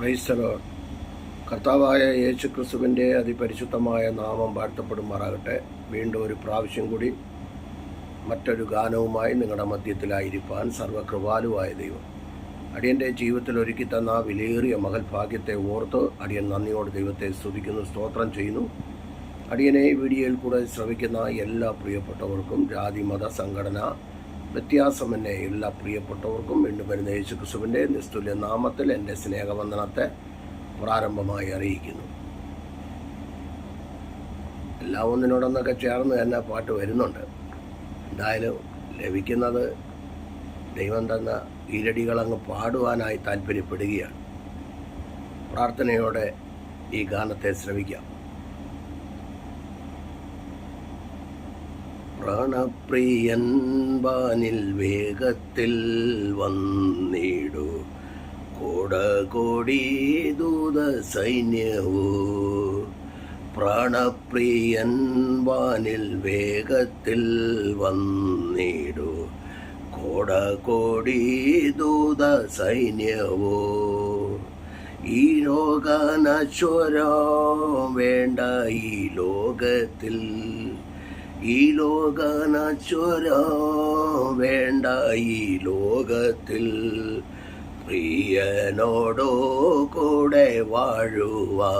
ക്രൈസ്തലോ കർത്താവായ യേശു ക്രിസ്തുവിന്റെ അതിപരിശുദ്ധമായ നാമം വാഴ്ത്തപ്പെടുമാറാകട്ടെ. വീണ്ടും ഒരു പ്രാവശ്യം കൂടി മറ്റൊരു ഗാനവുമായി നിങ്ങളുടെ മധ്യത്തിലായിരിക്കാൻ സർവകൃപാലുവായ ദൈവം. അടിയന്റെ ജീവിതത്തിൽ ഒരുക്കി തന്ന ആ വിലയേറിയ മകൾ ഭാഗ്യത്തെ ഓർത്ത് അടിയൻ നന്ദിയോട് ദൈവത്തെ സ്തുതിക്കുന്നു സ്തോത്രം ചെയ്യുന്നു. അടിയനെ വീഡിയോയിൽ കൂടെ ശ്രവിക്കുന്ന എല്ലാ പ്രിയപ്പെട്ടവർക്കും ജാതി മത സംഘടന വ്യത്യാസമെന്നെ എല്ലാ പ്രിയപ്പെട്ടവർക്കും വീണ്ടും വരുന്ന യേശു ക്രിസ്തുവിന്റെ നിസ്തുല്യ നാമത്തിൽ എന്റെ സ്നേഹവന്ദനത്തെ പ്രാരംഭമായി അറിയിക്കുന്നു. എല്ലാ ഒന്നിനോടൊന്നൊക്കെ ചേർന്ന് തന്നെ പാട്ട് വരുന്നുണ്ട്. എന്തായാലും ലഭിക്കുന്നത് ദൈവം തന്ന ഈരടികളങ്ങ് പാടുവാനായി താല്പര്യപ്പെടുകയാണ്. പ്രാർത്ഥനയോടെ ഈ ഗാനത്തെ ശ്രവിക്കാം. പ്രാണപ്രിയൻ വാനിൽ വേഗത്തിൽ വന്നിടു. കോടകോടി ദൂത സൈന്യവോ പ്രാണപ്രിയൻ വാനിൽ വേഗത്തിൽ വന്നിടു. കോടകോടി ദൂത സൈന്യവോ ഈ ലോകനശ്വരോ വേണ്ട ഈ ലോകത്തിൽ ഈ ലോകനശ്വരോ വേണ്ട ഈ ലോകത്തിൽ പ്രിയനോടോ കൂടെ വാഴുവാ.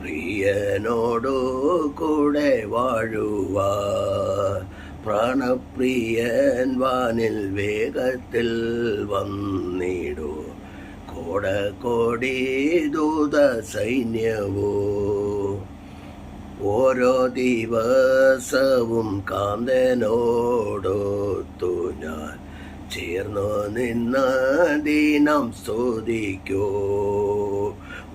പ്രിയനോടോ കൂടെ വാഴുവാ. പ്രാണപ്രിയൻ വാനിൽ വേഗത്തിൽ വന്നിടൂ. കോടകോടി ദൂത സൈന്യവോ ഓരോ ദിവസവും കാന്തനോടൊത്തു ഞാൻ ചേർന്നു നിന്ന ദിനം സ്തുതിക്കോ.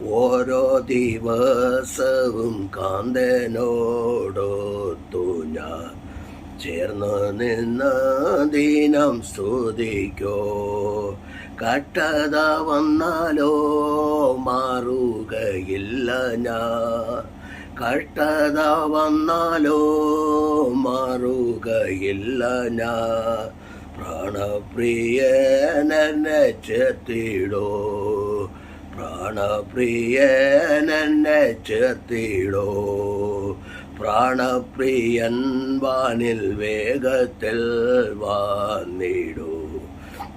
ഓരോ ദിവസവും കാന്തനോടൊത്തു ഞാൻ ചേർന്നു നിന്ന ദിനം സ്തുതിക്കോ. കട്ടത വന്നാലോ മാറുകയില്ല ഞാൻ. കഷ്ടത വന്നാലോ മാറുകയില്ല ഞാൻ. പ്രാണപ്രിയനെ ചേർത്തിടോ പ്രാണപ്രിയനെ ചേർത്തിടോ പ്രാണപ്രിയൻ വാനിൽ വേഗത്തിൽ വന്നിടൂ.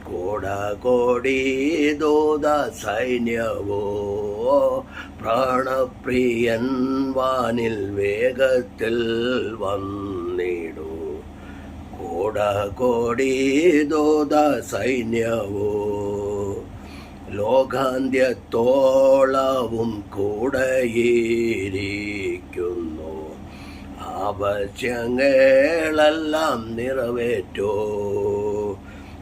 കോടകോടി ദൂത സൈന്യവോ പ്രാണപ്രിയൻ വാനിൽ വേഗത്തിൽ വന്നിടൂ. കോടകോടി ദൂത സൈന്യവോ ലോകാന്ത്യത്തോളവും കൂടെയിരിക്കുന്നു. ആവശ്യങ്ങളെല്ലാം നിറവേറ്റോ.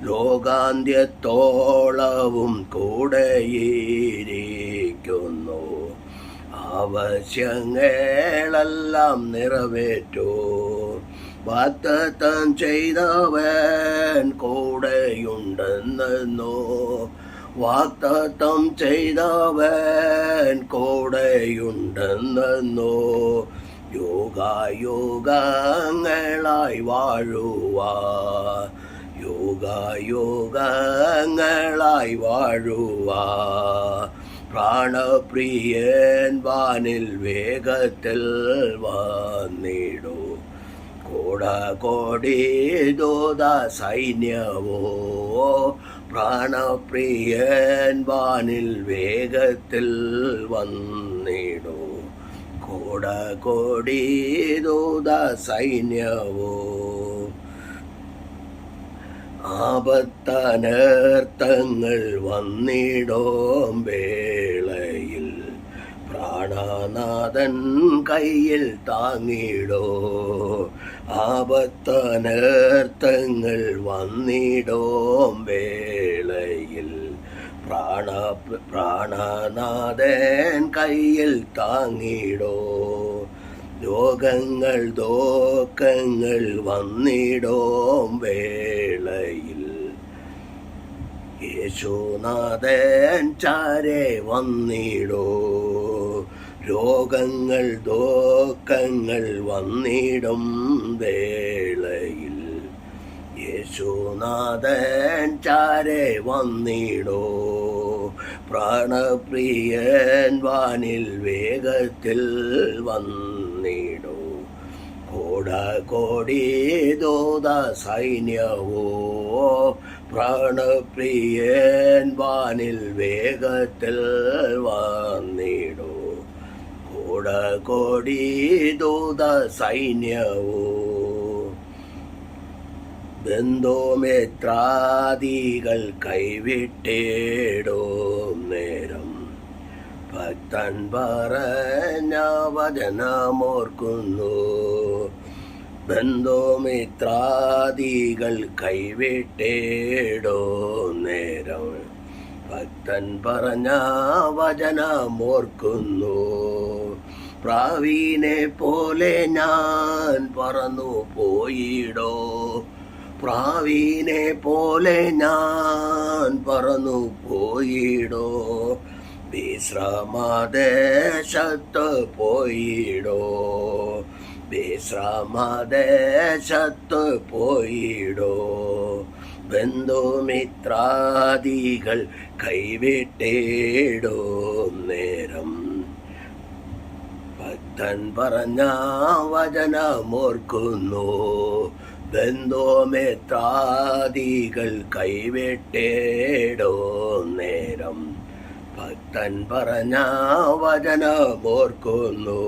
ലോകാന്ത്യത്തോളവും കൂടെയിരിക്കുന്നു. ആവശ്യങ്ങളെല്ലാം നിറവേറ്റു. വാത്തം ചെയ്തവൻ കൂടെയുണ്ടെന്നോ. വാക്തത്വം ചെയ്തവൻ കൂടെയുണ്ടെന്നോ. യോഗായോഗങ്ങളായി വാഴുവാ യോഗായോഗങ്ങളായി വാഴുവാ. പ്രാണപ്രിയൻ വാനിൽ വേഗത്തിൽ വന്നിടൂ. കോടകോടി ദോത സൈന്യവോ പ്രാണപ്രിയൻ വാനിൽ വേഗത്തിൽ വന്നിടൂ. കോടകോടി ദോത സൈന്യവോ ആപത്തനർത്ഥങ്ങൾ വന്നിടോം വേളയിൽ. പ്രാണനാഥൻ കയ്യിൽ താങ്ങിടോ. ആപത്തനർത്ഥങ്ങൾ വന്നിടോം വേളയിൽ. പ്രാണ പ്രാണനാഥൻ കയ്യിൽ താങ്ങിടോ. രോഗങ്ങൾ ദോക്കങ്ങൾ വന്നിടോം വേളയിൽ. യേശുനാഥൻ ചാരെ വന്നിടോ. രോഗങ്ങൾ ദോക്കങ്ങൾ വന്നിടും വേളയിൽ. യേശുനാഥൻ ചാരെ വന്നിടോ. പ്രാണപ്രിയൻ വാനിൽ വേഗത്തിൽ വന്നിടൂ കോട കോടി ദൂത സൈന്യവോ പ്രാണപ്രിയൻ വാനിൽ വേഗത്തിൽ വന്നിടൂ കോട കോടി ദൂത സൈന്യവോ ബന്ധുമിത്രാദികൾ കൈവിട്ടേടോ നേരം. ഭക്തൻ പറഞ്ഞ വചനമോർക്കുന്നു ബന്ധുമിത്രാദികൾ കൈവിട്ടേടോ നേരം. ഭക്തൻ പറഞ്ഞ വചനമോർക്കുന്നു പ്രാവീനെ പോലെ ഞാൻ പറന്നു പോയിടോ. പ്രാവീനെ പോലെ ഞാൻ പറന്നു പോയിടോ. വിശ്രമദേശത്ത് പോയിടോ വിശ്രമദേശത്ത് പോയിടോ ബന്ധുമിത്രാദികൾ കൈവിട്ടേടോ. നേരം ഭക്തൻ പറഞ്ഞ വചനമോർക്കുന്നു. ബന്ധുമിത്രാദികൾ കൈവിട്ടേടോ. നേരം ഭക്തൻ പറഞ്ഞ വചനമോർക്കുന്നു.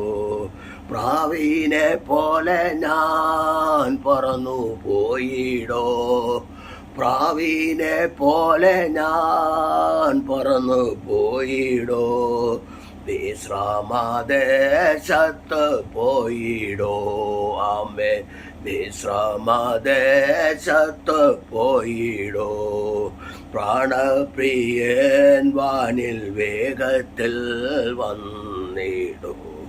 പ്രാവീനെ പോലെ ഞാൻ പറന്നു പോയിടോ. പ്രാവീനെ പോലെ ഞാൻ പറന്നു പോയിടോ. വിശ്രാമദേശത്ത് പോയിടോ. ആമേ വിശ്രാമദേശത്ത് പോയിടോ. പ്രാണപ്രിയൻ വാനിൽ വേഗത്തിൽ വന്നിടും.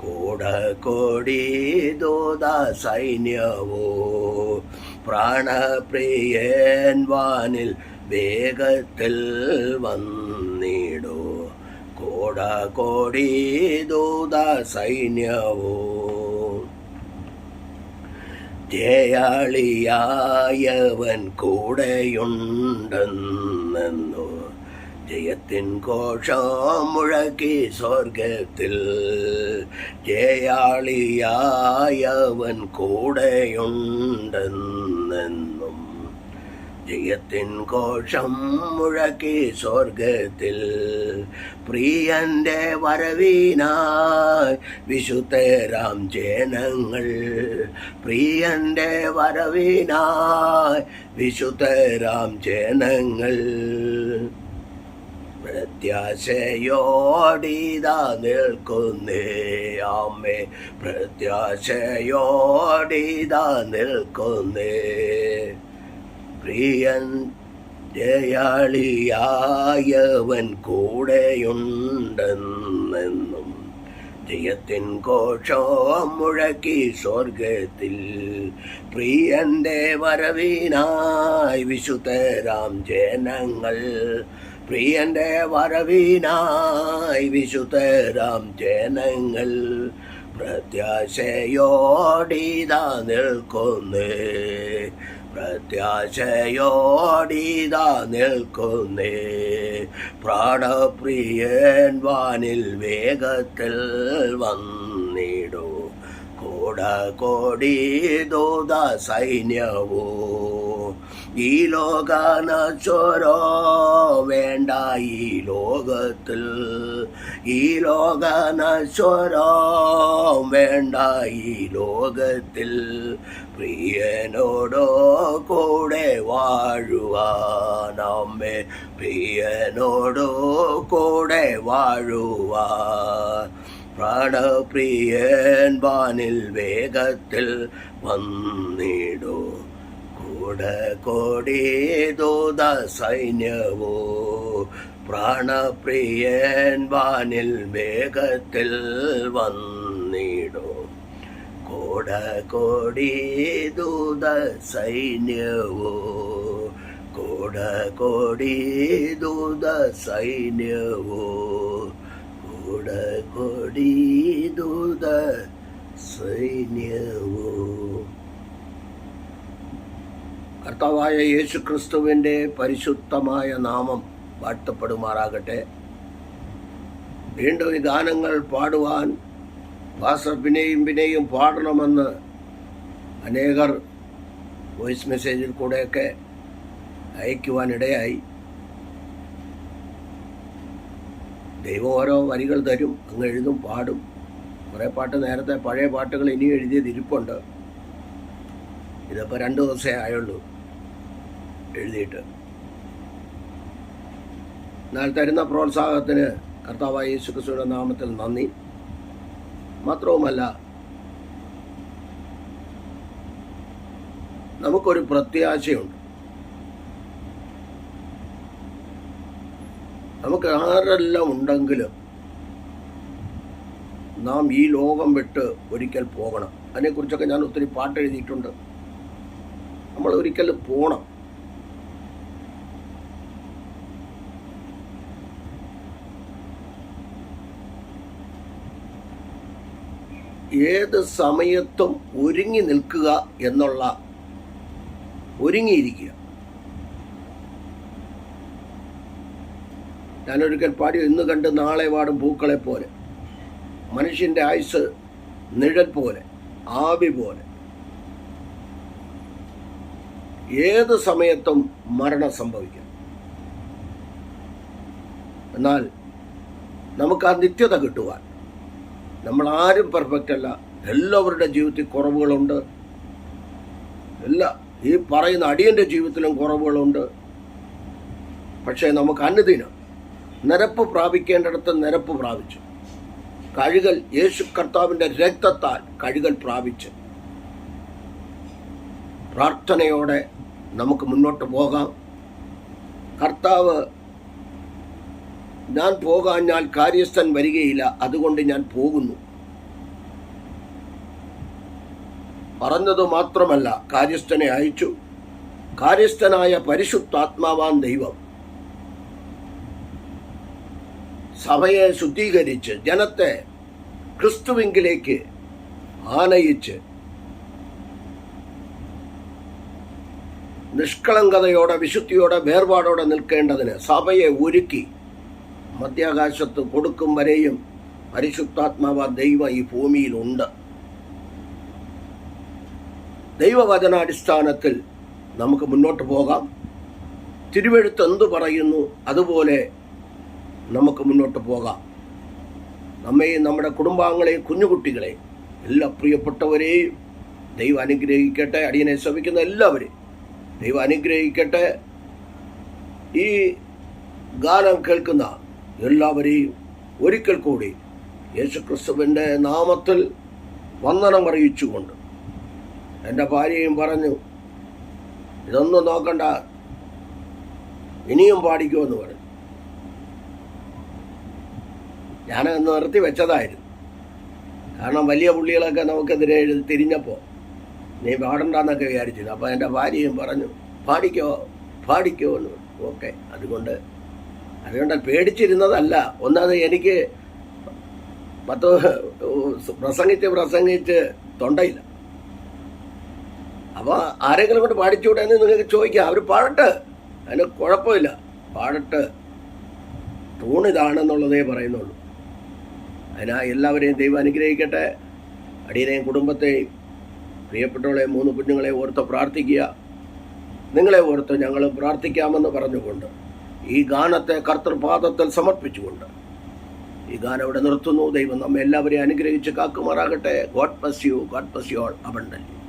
കൂട കോടി ദൂത സൈന്യവോ പ്രാണപ്രിയൻ വാനിൽ വേഗത്തിൽ വന്നിടോ. കോട ദൂത സൈന്യവോ ജയാളിയായവൻ കൂടെയുണ്ടെന്നു. ജയത്തിൻ ഘോഷം മുഴക്കി സ്വർഗത്തിൽ ജയാളിയായവൻ കൂടെയുണ്ടെന്നെന്നും ജയത്തിൻ കോഷം മുഴക്കി സ്വർഗത്തിൽ പ്രിയന്റെ വരവിനായി വിശുദ്ധരാം ജനങ്ങൾ. പ്രിയന്റെ വരവിനായി വിശുദ്ധരാം ജനങ്ങൾ. പ്രത്യാശയോടിതാ നിൽക്കുന്നേ അമ്മേ പ്രത്യാശയോടിതാ നിൽക്കുന്നേ. പ്രിയൻ ജയാളിയായവൻ കൂടെയുണ്ടെന്നെന്നും ജയത്തിൻ കോഷം മുഴക്കി സ്വർഗത്തിൽ പ്രിയന്റെ വരവിനായി വിശുദ്ധരാം ജനങ്ങൾ. പ്രിയന്റെ വരവിനായി വിശുദ്ധരാം ജനങ്ങൾ. പ്രത്യാശയോടിതാ നിൽക്കുന്നേ. പ്രത്യാശയോടിതാ നിൽക്കുന്നേ. പ്രാണപ്രിയൻ വാനിൽ വേഗത്തിൽ വന്നിടൂ. കോട കോടി ദൂത സൈന്യവോ. ഈ ലോകാനച്ചോരോ വേണ്ട ഈ ലോകത്തിൽ. ഈ ലോകാനച്ചോരോ വേണ്ട ഈ ലോകത്തിൽ. പ്രിയനോടോ കൂടെ വാഴുവാനമ്മേ പ്രിയനോടോ കൂടെ വാഴുവാൻ പ്രാണപ്രിയൻ വാനിൽ വേഗത്തിൽ വന്നിടൂ. കൂടെ കോടി ദൂത സൈന്യവോ. പ്രാണപ്രിയൻ വാനിൽ വേഗത്തിൽ വന്നിടൂ. കോട കോടി ദൂത സൈന്യവോ? കോട കോടി ദൂത സൈന്യവോ? കോട കോടി ദൂത സൈന്യവോ? കർത്താവായ യേശു ക്രിസ്തുവിന്റെ പരിശുദ്ധമായ നാമം വാഴ്ത്തപ്പെടുമാറാകട്ടെ. വീണ്ടും ഈ ഗാനങ്ങൾ പാടുവാൻ പാസ്റ്റർ പിന്നെയും പിന്നെയും പാടണമെന്ന് അനേകർ വോയിസ് മെസ്സേജിൽ കൂടെയൊക്കെ അയക്കുവാനിടയായി. ദൈവം ഓരോ വരികൾ തരും അങ്ങ് എഴുതും പാടും. കുറേ പാട്ട് നേരത്തെ പഴയ പാട്ടുകൾ ഇനി എഴുതിയത് ഇരിപ്പുണ്ട്. ഇതിപ്പോൾ രണ്ട് ദിവസമേ ആയുള്ളൂ എഴുതിയിട്ട്. എന്നാൽ തരുന്ന പ്രോത്സാഹത്തിന് കർത്താവായ യേശുക്രിസ്തുവിന്റെ നാമത്തിൽ നന്ദി. മാത്രവുമല്ല നമുക്കൊരു പ്രത്യാശയുണ്ട്. നമുക്ക് ആരെല്ലാം ഉണ്ടെങ്കിലും നാം ഈ ലോകം വിട്ട് ഒരിക്കൽ പോകണം. അതിനെക്കുറിച്ചൊക്കെ ഞാൻ ഒത്തിരി പാട്ട് എഴുതിയിട്ടുണ്ട്. നമ്മൾ ഒരിക്കൽ പോകണം ഏത് സമയത്തും ഒരുങ്ങി നിൽക്കുക എന്നുള്ള ഒരുങ്ങിയിരിക്കുക. ഞാനൊരിക്കൽ പാടി ഇന്ന് കണ്ട് നാളെ വാടും പൂക്കളെ പോലെ. മനുഷ്യന്റെ ആയുസ് നിഴൽ പോലെ ആവി പോലെ. ഏത് സമയത്തും മരണം സംഭവിക്കും. എന്നാൽ നമുക്ക് ആ നിത്യത കിട്ടുവാൻ നമ്മൾ ആരും പെർഫെക്റ്റ് അല്ല. എല്ലാവരുടെ ജീവിതത്തിൽ കുറവുകളുണ്ട്. എല്ലാ ഈ പറയുന്ന അടിയന്റെ ജീവിതത്തിലും കുറവുകളുണ്ട്. പക്ഷേ നമുക്ക് അനുദിനം നിരപ്പ് പ്രാപിക്കേണ്ടിടത്ത് നിരപ്പ് പ്രാപിച്ചു. കഴുകൽ യേശു കർത്താവിന്റെ രക്തത്താൽ കഴുകൽ പ്രാപിച്ച്. പ്രാർത്ഥനയോടെ നമുക്ക് മുന്നോട്ട് പോകാം. കർത്താവ് ഞാൻ പോകാഞ്ഞാൽ കാര്യസ്ഥൻ വരികയില്ല. അതുകൊണ്ട് ഞാൻ പോകുന്നു. പറഞ്ഞതു മാത്രമല്ല കാര്യസ്ഥനെ അയച്ചു. കാര്യസ്ഥനായ പരിശുദ്ധാത്മാവാൻ ദൈവം. സഭയെ ശുദ്ധീകരിച്ച് ജനത്തെ ക്രിസ്തുവിങ്കിലേക്ക് ആനയിച്ച് നിഷ്കളങ്കതയോടെ വിശുദ്ധിയോടെ വേർപാടോടെ നിൽക്കേണ്ടതിന് സഭയെ ഒരുക്കി. മധ്യാകാശത്ത് കൊടുക്കും വരെയും പരിശുദ്ധാത്മാവ ദൈവ ഈ ഭൂമിയിലുണ്ട്. ദൈവവചനാടിസ്ഥാനത്തിൽ നമുക്ക് മുന്നോട്ട് പോകാം. തിരുവെഴുത്ത് എന്തു പറയുന്നു? അതുപോലെ നമുക്ക് മുന്നോട്ട് പോകാം. നമ്മെയും നമ്മുടെ കുടുംബാംഗങ്ങളെയും കുഞ്ഞുകുട്ടികളെയും എല്ലാ പ്രിയപ്പെട്ടവരെയും ദൈവം അനുഗ്രഹിക്കട്ടെ. അടിയനെ ശ്രമിക്കുന്ന എല്ലാവരെയും ദൈവം അനുഗ്രഹിക്കട്ടെ. ഈ ഗാനം കേൾക്കുന്ന എല്ലാവരെയും ഒരിക്കൽ കൂടി യേശുക്രിസ്തുവിന്റെ നാമത്തിൽ വന്ദനം അറിയിച്ചുകൊണ്ട് എന്റെ ഭാര്യയും പറഞ്ഞു ഇതൊന്നും നോക്കണ്ട. ഇനിയും പാടിക്കുമെന്ന് പറഞ്ഞു. ഞാനത് നിർത്തി വെച്ചതായിരുന്നു. കാരണം വലിയ പുള്ളികളൊക്കെ നമുക്കെതിരെ തിരിഞ്ഞപ്പോൾ നീ പാടണ്ടെന്നൊക്കെ വിചാരിച്ചിരുന്നു. അപ്പോൾ എന്റെ ഭാര്യയും പറഞ്ഞു പാടിക്കോ പാടിക്കോ എന്ന് ഓക്കെ അതുകൊണ്ട് അതുകൊണ്ട് പേടിച്ചിരുന്നതല്ല. ഒന്നാമത് എനിക്ക് പത്ത് പ്രസംഗിച്ച് പ്രസംഗിച്ച് തൊണ്ടയില്ല. അപ്പോൾ ആരെങ്കിലും കൊണ്ട് പാടിച്ചൂടെ എന്ന് നിങ്ങൾക്ക് ചോദിക്കാം. അവർ പാടട്ട്. അതിന് കുഴപ്പമില്ല. പാടട്ടെ. തൂണിതാണെന്നുള്ളതേ പറയുന്നുള്ളൂ. അതിനാ എല്ലാവരെയും ദൈവം അനുഗ്രഹിക്കട്ടെ. അടിയനെയും കുടുംബത്തെയും പ്രിയപ്പെട്ടവളെ മൂന്ന് കുഞ്ഞുങ്ങളെ ഓർത്ത് പ്രാർത്ഥിക്കുക. നിങ്ങളെ ഓർത്ത് ഞങ്ങൾ പ്രാർത്ഥിക്കാമെന്ന് പറഞ്ഞുകൊണ്ട് ഈ ഗാനത്തെ കർത്തൃപാദത്തിൽ സമർപ്പിച്ചുകൊണ്ട്. ഈ ഗാനം ഇവിടെ നിർത്തുന്നു. ദൈവം നമ്മെ എല്ലാവരെയും അനുഗ്രഹിച്ച് കാക്കുമാറാകട്ടെ. God bless you God bless you all abundantly